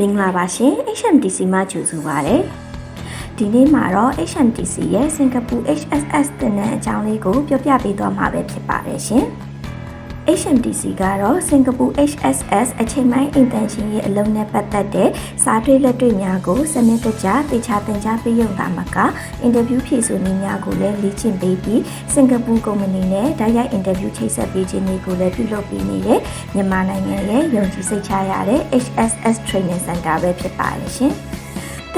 မင်္ဂလာပါရှင် HMTC မှာကြိုဆိုပါရစေဒီနေ့မှာတော့ HMTC ရဲ့စင်ကာပူ HSS တင်တဲ့အကြောင်းလေးကိုပြောပြပေးသွားမှာပဲဖြစ်ပါတယ်ရှင် HMTC ကတော့စင်ကာပူ HSS အချိန်ပိုင်း intention ရဲ့အလုံးနဲ့ပတ်သက်တဲ့စားတွေ့လက်တွေ့များကိုစနစ်တကျတေချာသင်ကြားပေးရုံသာမကအင်တာဗျူးဖြေဆိုနည်းများကိုလည်းလေ့ကျင့်ပေးပြီးစင်ကာပူကုမ္ပဏီနဲ့တိုက်ရိုက်အင်တာဗျူးချိတ်ဆက်ပေးခြင်းတွေကိုလည်းပြုလုပ်ပေးနေတဲ့မြန်မာနိုင်ငံရဲ့ယုံကြည်စိတ်ချရတဲ့ HSS Training Center ပဲဖြစ်ပါတယ်ရှင်။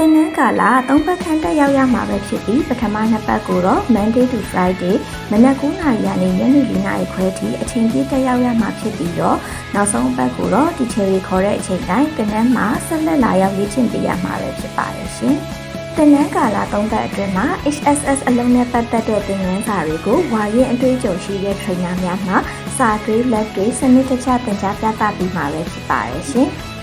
တင်နန်းကာလ၃ပတ်ခန့်တက်ရောက်ရမှာပဲဖြစ်ပြီးပထမနှစ်ပတ်ကိုတော့ Monday to Friday မနက်9:00နာရီကနေညနေ4:00နာရီခွဲထိအချိန်ပြည့်တက်ရောက်ရမှာဖြစ်ပြီးတော့နောက်ဆုံးပတ်ကိုတော့ teacher တွေခေါ်တဲ့အချိန်တိုင်းတင်နန်းမှာဆက်လက်လာရောက်လေ့ကျင့်ပေးရမှာပဲဖြစ်ပါတယ်ရှင်။တင်နန်းကာလ၃ပတ်အတွင်းမှာ HSS အလုံးနဲ့ပတ်သက်တဲ့သင်ခန်းစာတွေကိုဝါရင်အတွေ့အကြုံရှိတဲ့ trainer များမှစာတွေးလက်တွေစနစ်တကျသင်ကြားပြသပေးမှာပဲဖြစ်ပါတယ်ရှင်။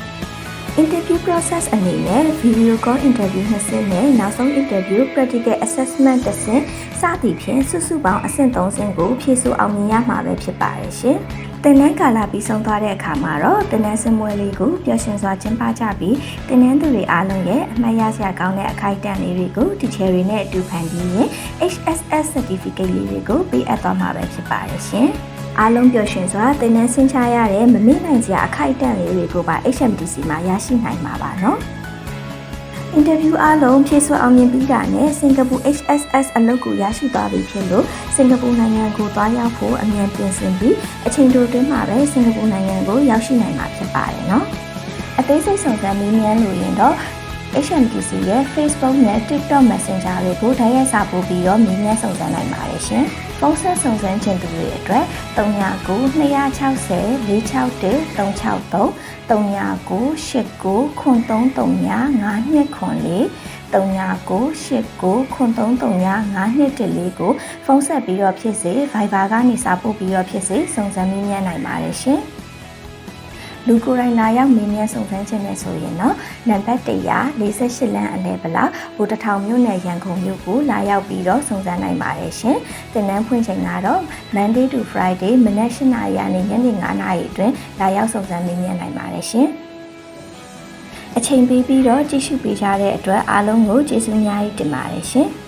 interview process အနေနဲ့ video call interview နှစ်ဆင့်နဲ့နောက်ဆုံး interview practical assessment တစ်ဆင့်စသည်ဖြင့်စုစုပေါင်းအဆင့်3ဆင့်ကိုဖြည့်ဆို့အောင်မြင်ရမှာပဲဖြစ်ပါတယ်ရှင်။တင်နန်းကာလပြီးဆုံးသွားတဲ့အခါမှာတော့တင်နန်းစင်မွေလေးကိုပျော်ရွှင်စွာကျင်းပကြပြီးတင်နန်းသူတွေအားလုံးရဲ့အမှတ်ရစရာကောင်းတဲ့အခိုက်အတန့်လေးတွေကို teacher တွေနဲ့အတူဖန်တီးရင် HSS certificate လေးတွေကိုပေးအပ်သွားမှာပဲဖြစ်ပါတယ်ရှင်။ အားလုံးပျော်ရွှင်စွာသင်တန်းဆင်းချရတဲ့မမေ့နိုင်စရာအခိုက်အတန့်လေးတွေကိုပါ HMDC မှာရရှိနိုင်မှာပါနော်။အင်တာဗျူးအားလုံးဖြည့်စွက်အောင်မြင်ပြီးတာနဲ့စင်ကာပူ HSS အလုပ်ကိုရရှိသွားပြီဖြစ်လို့စင်ကာပူနိုင်ငံကိုသွားရောက်ဖို့အမြန်ပြင်ဆင်ပြီးအချိန်တိုတွင်းမှာပဲစင်ကာပူနိုင်ငံကိုရောက်ရှိနိုင်မှာဖြစ်ပါတယ်နော်။အသေးစိတ်စုံစမ်းမေးမြန်းလို့ရင်တော့ HMDC ရဲ့ Facebook နဲ့ TikTok Messenger တွေကိုဓာတ်ရိုက်စာပို့ပြီးတော့မေးမြန်းစုံစမ်းနိုင်ပါတယ်ရှင်။ဖုန်းဆက်ဆောင်စမ်းခြင်းသူတွေအတွက်39 260 461 363 39 89 9339 5294 3989 9339 5214ကိုဖုန်းဆက်ပြီးတော့ဖြစ်စေ Viber ကနေစာပို့ပြီးတော့ဖြစ်စေစုံစမ်းမေးမြန်းနိုင်ပါတယ်ရှင်။ လူကိုယ်တိုင်လာရောက်မေးမြန်းစုံစမ်းခြင်းနဲ့ဆိုရင်တော့နံပါတ်148လမ်းအလဲပလာဘူတထောင်မြို့နယ်ရန်ကုန်မြို့ကိုလာရောက်ပြီးတော့စုံစမ်းနိုင်ပါတယ်ရှင်။တင်နန်းဖွင့်ချိန်ကတော့ Monday to Friday မနက်၈နာရီကနေညနေ9နာရီအတွင်းလာရောက်စုံစမ်းမေးမြန်းနိုင်ပါတယ်ရှင်။အချိန်ပေးပြီးတော့ကြည့်ရှုပေးကြတဲ့အတွက်အားလုံးကိုကျေးဇူးအများကြီးတင်ပါတယ်ရှင်။